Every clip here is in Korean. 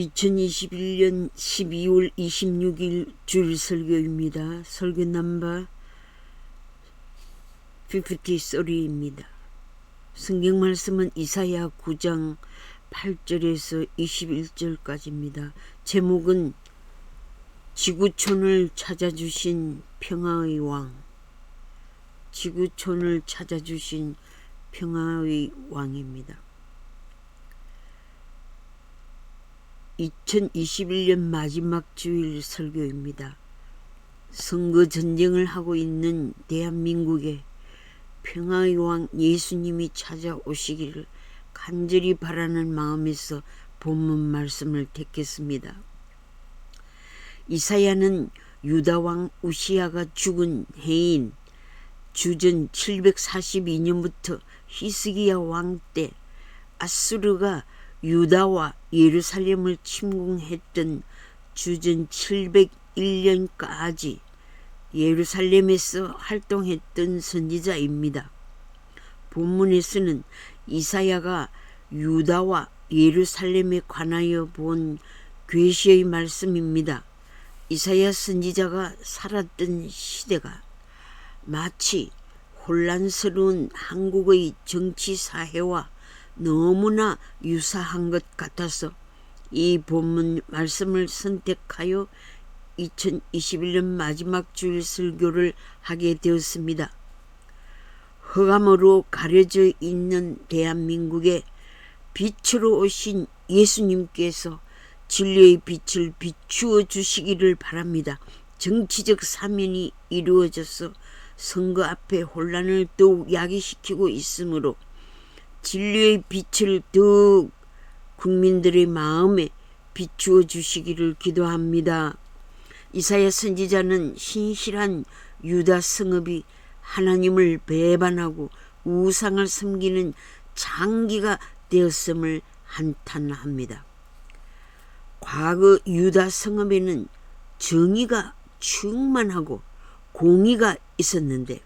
2021년 12월 26일 주일 설교입니다. 설교 넘버 53입니다. 성경 말씀은 이사야 9장 8절에서 21절까지입니다. 제목은 지구촌을 찾아주신 평화의 왕 지구촌을 찾아주신 평화의 왕입니다. 2021년 마지막 주일 설교입니다. 선거 전쟁을 하고 있는 대한민국에 평화의 왕 예수님이 찾아오시기를 간절히 바라는 마음에서 본문 말씀을 택했습니다. 이사야는 유다 왕 우시아가 죽은 해인 주전 742년부터 히스기야 왕 때 아수르가 유다와 예루살렘을 침공했던 주전 701년까지 예루살렘에서 활동했던 선지자입니다. 본문에서는 이사야가 유다와 예루살렘에 관하여 본 계시의 말씀입니다. 이사야 선지자가 살았던 시대가 마치 혼란스러운 한국의 정치 사회와 너무나 유사한 것 같아서 이 본문 말씀을 선택하여 2021년 마지막 주일 설교를 하게 되었습니다. 흑암으로 가려져 있는 대한민국에 빛으로 오신 예수님께서 진리의 빛을 비추어 주시기를 바랍니다. 정치적 사면이 이루어져서 선거 앞에 혼란을 더욱 야기시키고 있으므로 진리의 빛을 더욱 국민들의 마음에 비추어 주시기를 기도합니다. 이사야 선지자는 신실한 유다 성읍이 하나님을 배반하고 우상을 섬기는 장기가 되었음을 한탄합니다. 과거 유다 성읍에는 정의가 충만하고 공의가 있었는데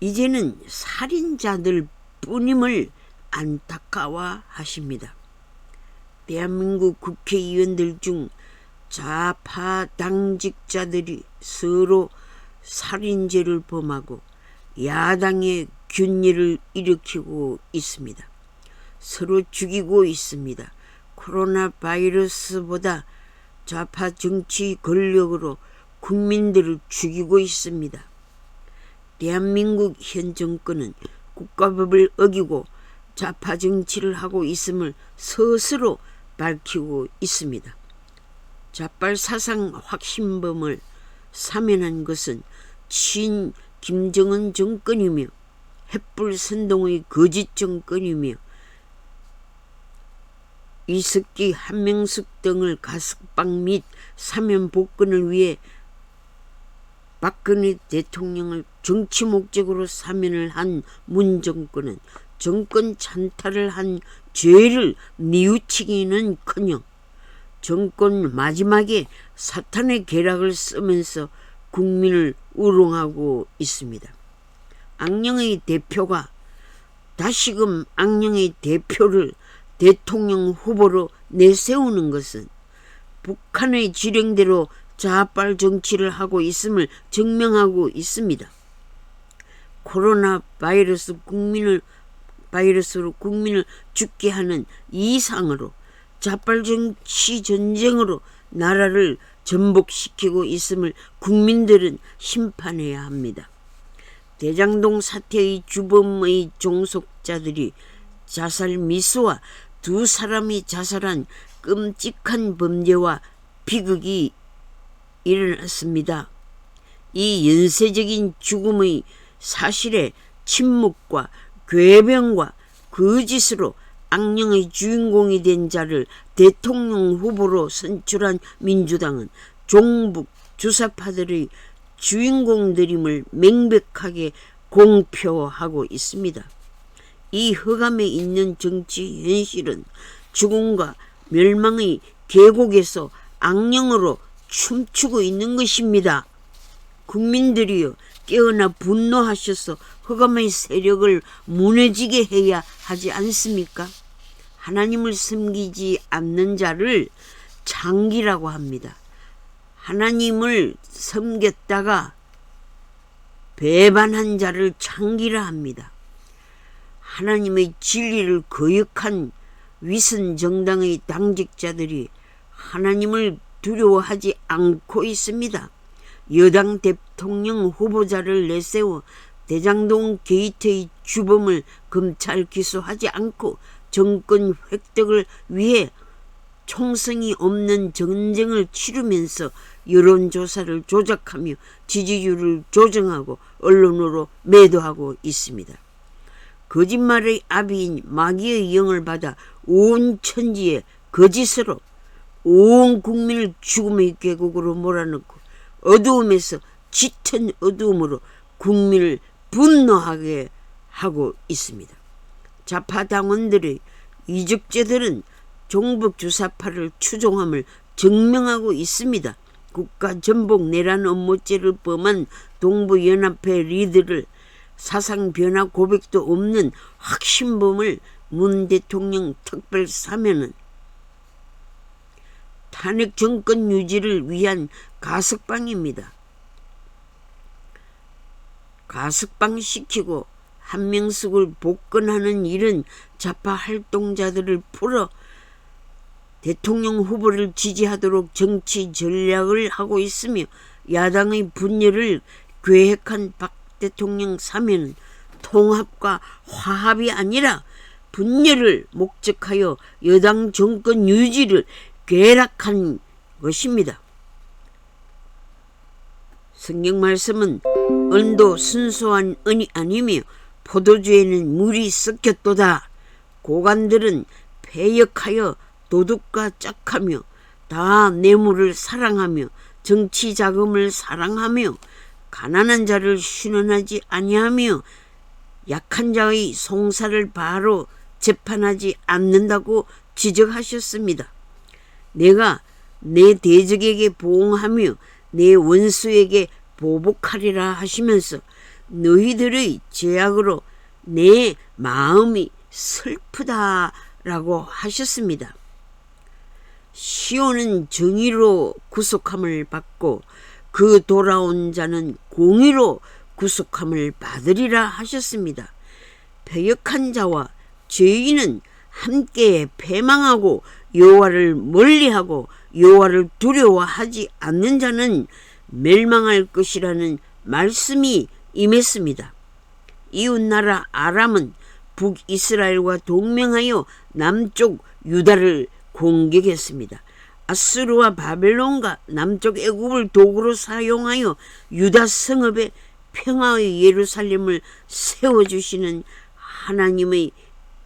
이제는 살인자들 뿐임을 안타까워하십니다. 대한민국 국회의원들 중 좌파 당직자들이 서로 살인죄를 범하고 야당의 균열을 일으키고 있습니다. 서로 죽이고 있습니다. 코로나 바이러스보다 좌파 정치 권력으로 국민들을 죽이고 있습니다. 대한민국 현 정권은 국가법을 어기고 좌파 정치를 하고 있음을 스스로 밝히고 있습니다. 좌빨 사상 확신범을 사면한 것은 친 김정은 정권이며 햇불 선동의 거짓 정권이며 이석기 한명숙 등을 가석방 및 사면 복권을 위해 박근혜 대통령을 정치 목적으로 사면을 한 문 정권은 정권 찬탈을 한 죄를 뉘우치기는커녕 정권 마지막에 사탄의 계략을 쓰면서 국민을 우롱하고 있습니다. 악령의 대표가 다시금 악령의 대표를 대통령 후보로 내세우는 것은 북한의 지령대로 좌빨 정치를 하고 있음을 증명하고 있습니다. 코로나 바이러스 국민을 바이러스로 국민을 죽게 하는 이상으로 좌빨 정치 전쟁으로 나라를 전복시키고 있음을 국민들은 심판해야 합니다. 대장동 사태의 주범의 종속자들이 자살 미수와 두 사람이 자살한 끔찍한 범죄와 비극이 일어났습니다. 이 연쇄적인 죽음의 사실에 침묵과 괴변과 거짓으로 악령의 주인공이 된 자를 대통령 후보로 선출한 민주당은 종북 주사파들의 주인공들임을 명백하게 공표하고 있습니다. 이 흑암에 있는 정치 현실은 죽음과 멸망의 계곡에서 악령으로 춤추고 있는 것입니다. 국민들이여 깨어나 분노하셔서 흑암의 세력을 무너지게 해야 하지 않습니까? 하나님을 섬기지 않는 자를 장기라고 합니다. 하나님을 섬겼다가 배반한 자를 장기라 합니다. 하나님의 진리를 거역한 위선 정당의 당직자들이 하나님을 두려워하지 않고 있습니다. 여당 대통령 후보자를 내세워 대장동 게이트의 주범을 검찰 기소하지 않고 정권 획득을 위해 총성이 없는 전쟁을 치르면서 여론조사를 조작하며 지지율을 조정하고 언론으로 매도하고 있습니다. 거짓말의 아비인 마귀의 영을 받아 온 천지에 거짓으로 온 국민을 죽음의 계곡으로 몰아넣고 어두움에서 짙은 어두움으로 국민을 분노하게 하고 있습니다. 좌파 당원들의 이적제들은 종북 주사파를 추종함을 증명하고 있습니다. 국가 전복 내란 업무죄를 범한 동부연합회 리더를 사상 변화 고백도 없는 확신범을 문 대통령 특별 사면은 탄핵 정권 유지를 위한 가석방입니다. 가석방 시키고 한명숙을 복권하는 일은 좌파 활동자들을 풀어 대통령 후보를 지지하도록 정치 전략을 하고 있으며 야당의 분열을 계획한 박 대통령 사면은 통합과 화합이 아니라 분열을 목적하여 여당 정권 유지를 괴락한 것입니다. 성경 말씀은 언도 순수한 은이 아니며 포도주에는 물이 섞였도다. 고관들은 패역하여 도둑과 짝하며 다 뇌물을 사랑하며 정치 자금을 사랑하며 가난한 자를 신원하지 아니하며 약한 자의 송사를 바로 재판하지 않는다고 지적하셨습니다. 내가 내 대적에게 보응하며 내 원수에게 보복하리라 하시면서 너희들의 죄악으로 내 마음이 슬프다라고 하셨습니다. 시온은 정의로 구속함을 받고 그 돌아온 자는 공의로 구속함을 받으리라 하셨습니다. 배역한 자와 죄인은 함께 패망하고 여호와를 멀리하고 여호와를 두려워하지 않는 자는 멸망할 것이라는 말씀이 임했습니다. 이웃나라 아람은 북이스라엘과 동맹하여 남쪽 유다를 공격했습니다. 아스루와 바벨론과 남쪽 애굽을 도구로 사용하여 유다 성읍에 평화의 예루살렘을 세워주시는 하나님의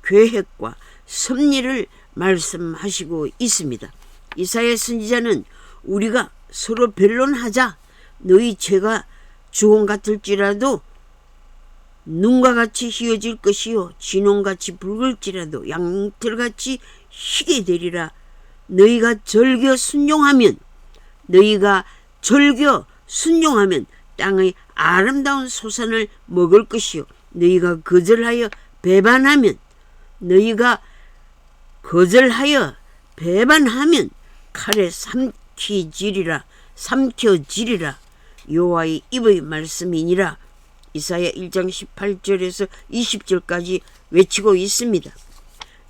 계획과 섭리를 말씀하시고 있습니다. 이사야 선지자는 우리가 서로 변론하자 너희 죄가 주홍 같을지라도 눈과 같이 휘어질 것이요 진홍같이 붉을지라도 양털같이 희게 되리라 너희가 절겨 순종하면 너희가 절겨 순종하면 땅의 아름다운 소산을 먹을 것이요 너희가 거절하여 배반하면 너희가 거절하여 배반하면 칼에 삼키지리라 삼켜지리라 여호와의 입의 말씀이니라 이사야 1장 18절에서 20절까지 외치고 있습니다.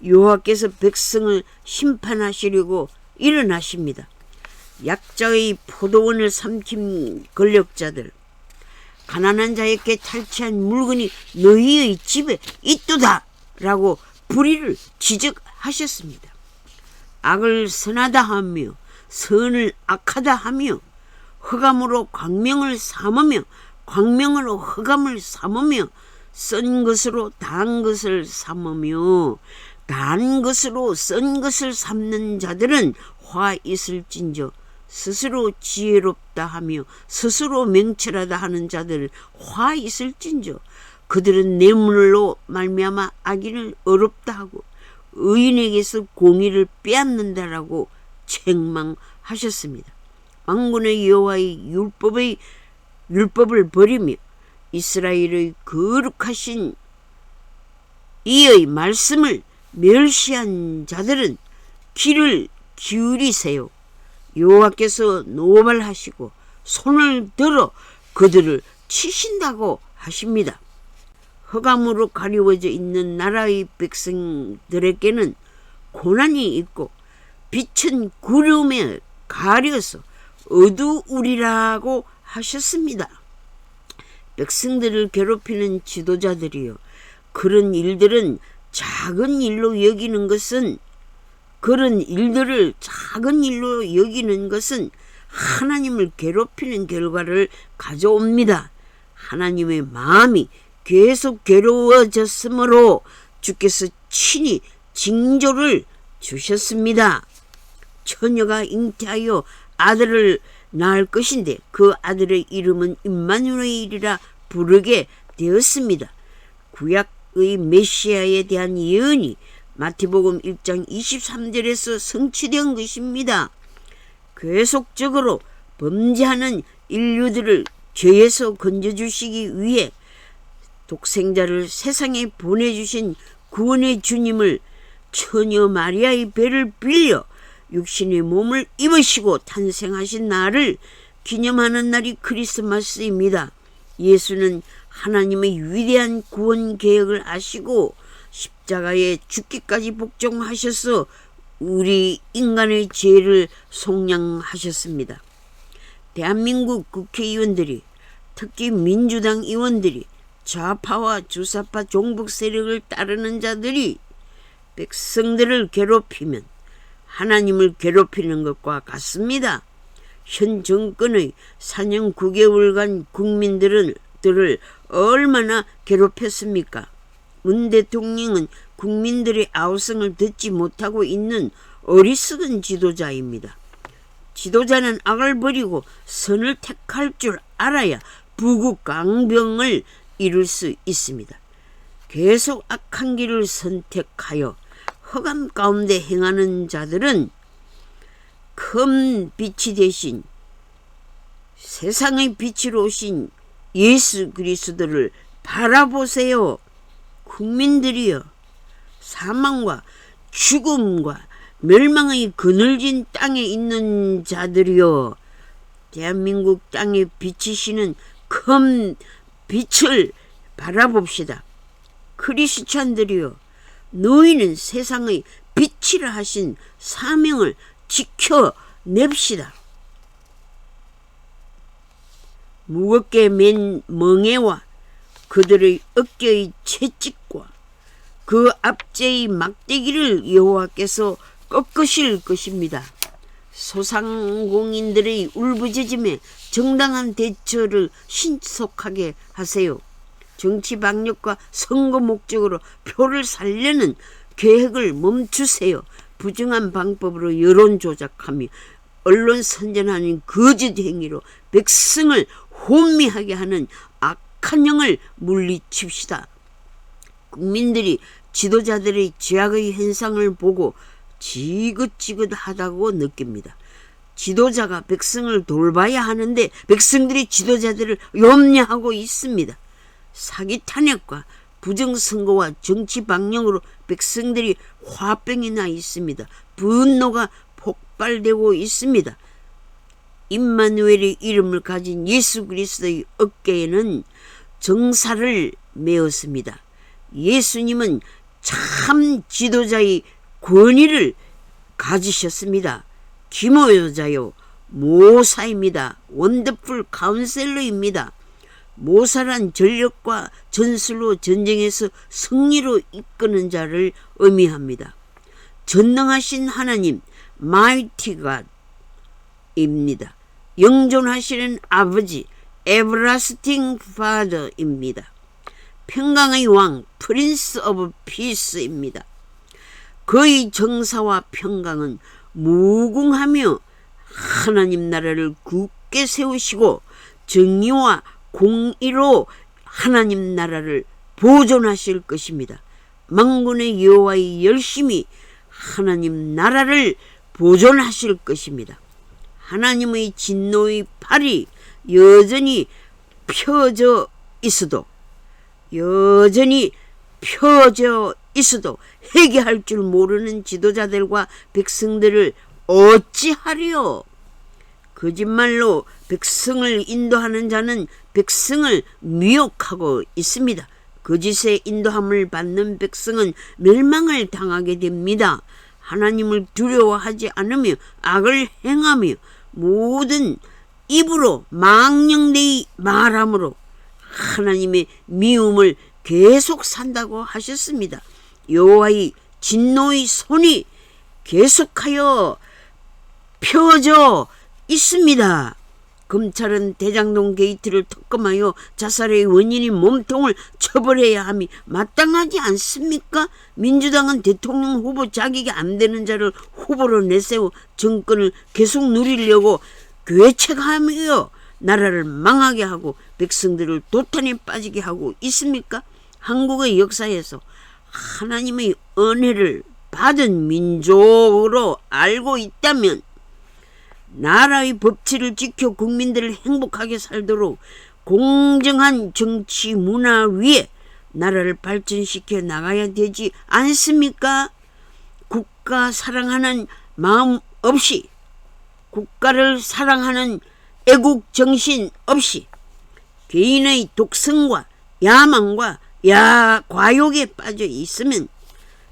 여호와께서 백성을 심판하시려고 일어나십니다. 약자의 포도원을 삼킨 권력자들 가난한 자에게 탈취한 물건이 너희의 집에 있도다 라고 불의를 지적하셨습니다. 악을 선하다 하며 선을 악하다 하며 흑암으로 광명을 삼으며 광명으로 흑암을 삼으며 쓴 것으로 단 것을 삼으며 단 것으로 쓴 것을 삼는 자들은 화 있을진저 스스로 지혜롭다 하며 스스로 명철하다 하는 자들 화 있을진저 그들은 뇌물로 말미암아 악인을 어렵다 하고 의인에게서 공의를 빼앗는다라고 책망하셨습니다. 왕군의 여호와의 율법의 율법을 버리며 이스라엘의 거룩하신 이의 말씀을 멸시한 자들은 귀를 기울이세요. 여호와께서 노발하시고 손을 들어 그들을 치신다고 하십니다. 흑암으로 가리워져 있는 나라의 백성들에게는 고난이 있고 빛은 구름에 가려서 어두우리라고 하셨습니다. 백성들을 괴롭히는 지도자들이요. 그런 일들은 작은 일로 여기는 것은 그런 일들을 작은 일로 여기는 것은 하나님을 괴롭히는 결과를 가져옵니다. 하나님의 마음이 계속 괴로워졌으므로 주께서 친히 징조를 주셨습니다. 처녀가 잉태하여 아들을 낳을 것인데 그 아들의 이름은 임마누엘이라 부르게 되었습니다. 구약의 메시아에 대한 예언이 마태복음 1장 23절에서 성취된 것입니다. 계속적으로 범죄하는 인류들을 죄에서 건져주시기 위해 독생자를 세상에 보내주신 구원의 주님을 처녀 마리아의 배를 빌려 육신의 몸을 입으시고 탄생하신 날을 기념하는 날이 크리스마스입니다. 예수는 하나님의 위대한 구원 계획을 아시고 십자가에 죽기까지 복종하셔서 우리 인간의 죄를 속량하셨습니다. 대한민국 국회의원들이 특히 민주당 의원들이 좌파와 주사파 종북 세력을 따르는 자들이 백성들을 괴롭히면 하나님을 괴롭히는 것과 같습니다. 현 정권의 4년 9개월간 국민들을 들을 얼마나 괴롭혔습니까? 문 대통령은 국민들의 아우성을 듣지 못하고 있는 어리석은 지도자입니다. 지도자는 악을 버리고 선을 택할 줄 알아야 부국 강병을 이룰 수 있습니다. 계속 악한 길을 선택하여 흑암 가운데 행하는 자들은 큰 빛이 대신 세상의 빛으로 오신 예수 그리스도를 바라보세요. 국민들이여 사망과 죽음과 멸망의 그늘진 땅에 있는 자들이여 대한민국 땅에 비치시는 큰 빛을 바라봅시다. 크리스찬들이여 너희는 세상의 빛이라 하신 사명을 지켜냅시다. 무겁게 맨 멍에와 그들의 어깨의 채찍과 그 앞제의 막대기를 여호와께서 꺾으실 것입니다. 소상공인들의 울부짖음에 정당한 대처를 신속하게 하세요. 정치 방역과 선거 목적으로 표를 살려는 계획을 멈추세요. 부정한 방법으로 여론 조작하며 언론 선전하는 거짓 행위로 백성을 혼미하게 하는 악한 영을 물리칩시다. 국민들이 지도자들의 죄악의 현상을 보고 지긋지긋하다고 느낍니다. 지도자가 백성을 돌봐야 하는데 백성들이 지도자들을 염려하고 있습니다. 사기 탄핵과 부정선거와 정치 방향으로 백성들이 화병이 나 있습니다. 분노가 폭발되고 있습니다. 임마누엘의 이름을 가진 예수 그리스도의 어깨에는 정사를 메었습니다. 예수님은 참 지도자의 권위를 가지셨습니다. 기모여자요 모사입니다. 원더풀 카운셀러입니다. 모사란 전력과 전술로 전쟁에서 승리로 이끄는 자를 의미합니다. 전능하신 하나님 마이티가 입니다. 영존하시는 아버지 에브라스팅 파더입니다. 평강의 왕 프린스 오브 피스입니다. 그의 정사와 평강은 무궁하며 하나님 나라를 굳게 세우시고 정의와 공의로 하나님 나라를 보존하실 것입니다. 망군의 여호와의 열심히 하나님 나라를 보존하실 것입니다. 하나님의 진노의 팔이 여전히 펴져 있어도 여전히 펴져 있어도 회개할 줄 모르는 지도자들과 백성들을 어찌하리요? 거짓말로 백성을 인도하는 자는 백성을 미혹하고 있습니다. 거짓의 인도함을 받는 백성은 멸망을 당하게 됩니다. 하나님을 두려워하지 않으며 악을 행하며 모든 입으로 망령되이 말함으로 하나님의 미움을 계속 산다고 하셨습니다. 여호와의 진노의 손이 계속하여 펴져 있습니다. 검찰은 대장동 게이트를 특검하여 자살의 원인인 몸통을 처벌해야 함이 마땅하지 않습니까? 민주당은 대통령 후보 자격이 안 되는 자를 후보로 내세워 정권을 계속 누리려고 괴책하며 나라를 망하게 하고 백성들을 도탄에 빠지게 하고 있습니까? 한국의 역사에서 하나님의 은혜를 받은 민족으로 알고 있다면 나라의 법치를 지켜 국민들을 행복하게 살도록 공정한 정치 문화 위에 나라를 발전시켜 나가야 되지 않습니까? 국가 사랑하는 마음 없이 국가를 사랑하는 애국 정신 없이 개인의 독성과 야망과 야 과욕에 빠져 있으면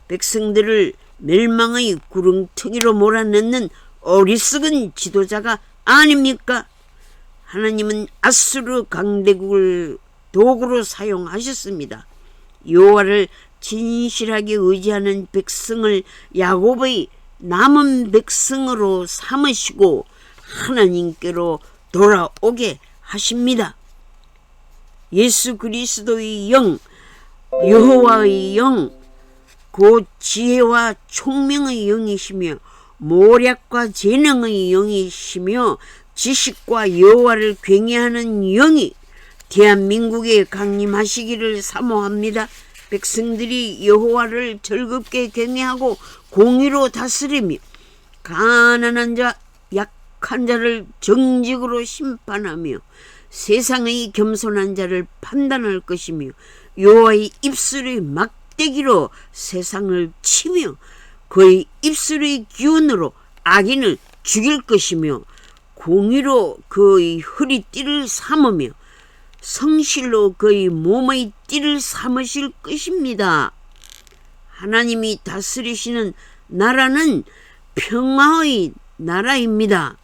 백성들을 멸망의 구렁텅이로 몰아넣는 어리석은 지도자가 아닙니까? 하나님은 아수르 강대국을 도구로 사용하셨습니다. 여호와를 진실하게 의지하는 백성을 야곱의 남은 백성으로 삼으시고 하나님께로 돌아오게 하십니다. 예수 그리스도의 영, 여호와의 영, 곧 지혜와 총명의 영이시며 모략과 재능의 영이시며 지식과 여호와를 굉해하는 영이 대한민국에 강림하시기를 사모합니다. 백성들이 여호와를 즐겁게 경외하고 공의로 다스리며 가난한 자, 약한 자를 정직으로 심판하며 세상의 겸손한 자를 판단할 것이며 여호와의 입술의 막대기로 세상을 치며 그의 입술의 기운으로 악인을 죽일 것이며 공의로 그의 허리띠를 삼으며 성실로 그의 몸의 띠를 삼으실 것입니다. 하나님이 다스리시는 나라는 평화의 나라입니다.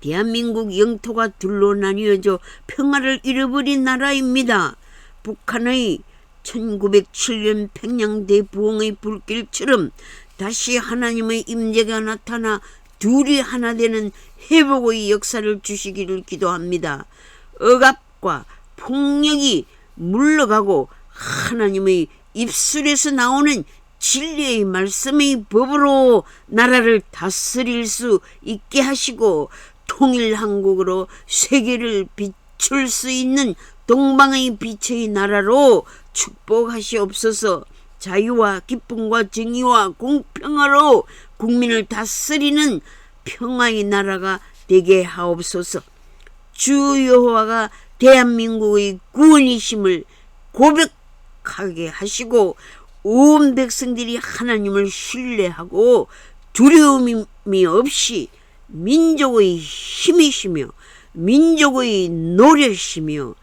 대한민국 영토가 둘로 나뉘어져 평화를 잃어버린 나라입니다. 북한의 1907년 평양대 부흥의 불길처럼 다시 하나님의 임재가 나타나 둘이 하나 되는 회복의 역사를 주시기를 기도합니다. 억압과 폭력이 물러가고 하나님의 입술에서 나오는 진리의 말씀의 법으로 나라를 다스릴 수 있게 하시고 통일 한국으로 세계를 비출 수 있는 동방의 빛의 나라로 축복하시옵소서. 자유와 기쁨과 정의와 공평하로 국민을 다스리는 평화의 나라가 되게 하옵소서. 주 여호와가 대한민국의 구원이심을 고백하게 하시고 온 백성들이 하나님을 신뢰하고 두려움이 없이 민족의 힘이시며 민족의 노력이시며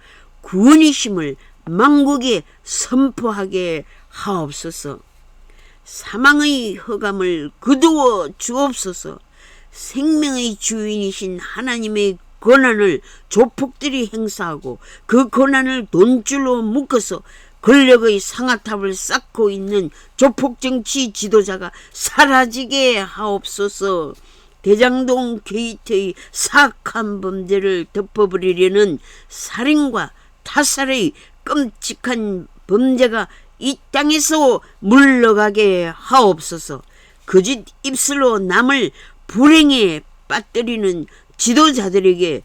구원이심을 만국에 선포하게 하옵소서. 사망의 허감을 거두어 주옵소서. 생명의 주인이신 하나님의 권한을 조폭들이 행사하고 그 권한을 돈줄로 묶어서 권력의 상아탑을 쌓고 있는 조폭 정치 지도자가 사라지게 하옵소서. 대장동 게이트의 사악한 범죄를 덮어버리려는 살인과 타살의 끔찍한 범죄가 이 땅에서 물러가게 하옵소서. 거짓 입술로 남을 불행에 빠뜨리는 지도자들에게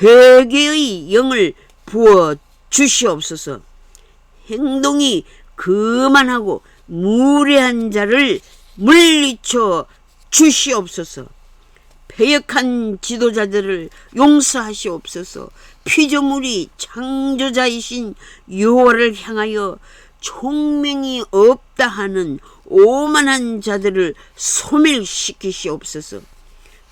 회개의 영을 부어 주시옵소서. 행동이 그만하고 무례한 자를 물리쳐 주시옵소서. 패역한 지도자들을 용서하시옵소서. 피조물이 창조자이신 여호와를 향하여 총명이 없다 하는 오만한 자들을 소멸시키시옵소서.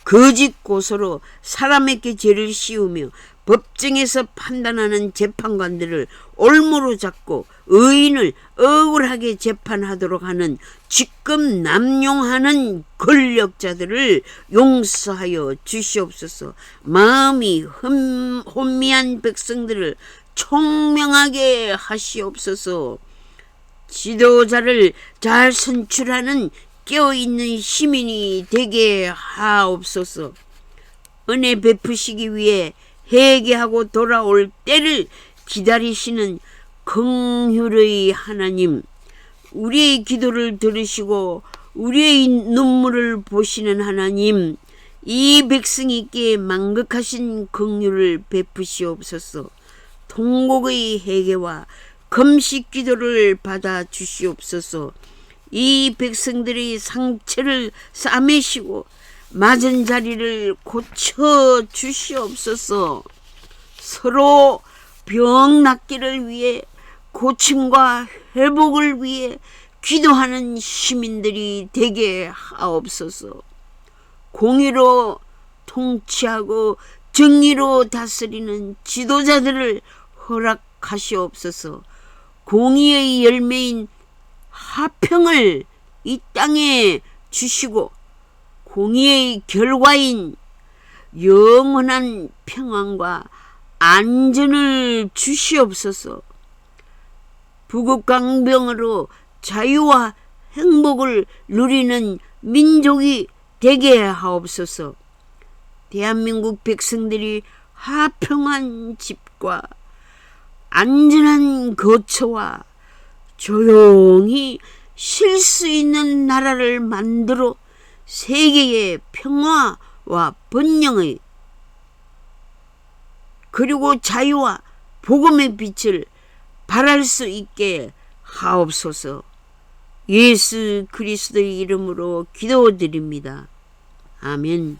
거짓 고소로 사람에게 죄를 씌우며 법정에서 판단하는 재판관들을 올무로 잡고 의인을 억울하게 재판하도록 하는 직급 남용하는 권력자들을 용서하여 주시옵소서. 마음이 흠, 혼미한 백성들을 총명하게 하시옵소서. 지도자를 잘 선출하는 깨어있는 시민이 되게 하옵소서. 은혜 베푸시기 위해 회개하고 돌아올 때를 기다리시는 긍휼의 하나님, 우리의 기도를 들으시고 우리의 눈물을 보시는 하나님, 이 백성에게 망극하신 긍휼을 베푸시옵소서. 통곡의 회개와 금식 기도를 받아 주시옵소서. 이 백성들의 상처를 싸매시고 맞은 자리를 고쳐 주시옵소서. 서로 병 낫기를 위해 고침과 회복을 위해 기도하는 시민들이 되게 하옵소서. 공의로 통치하고 정의로 다스리는 지도자들을 허락하시옵소서. 공의의 열매인 화평을 이 땅에 주시고 공의의 결과인 영원한 평안과 안전을 주시옵소서. 부국강병으로 자유와 행복을 누리는 민족이 되게 하옵소서. 대한민국 백성들이 화평한 집과 안전한 거처와 조용히 쉴 수 있는 나라를 만들어 세계의 평화와 번영의 그리고 자유와 복음의 빛을 발할 수 있게 하옵소서. 예수 그리스도의 이름으로 기도드립니다. 아멘.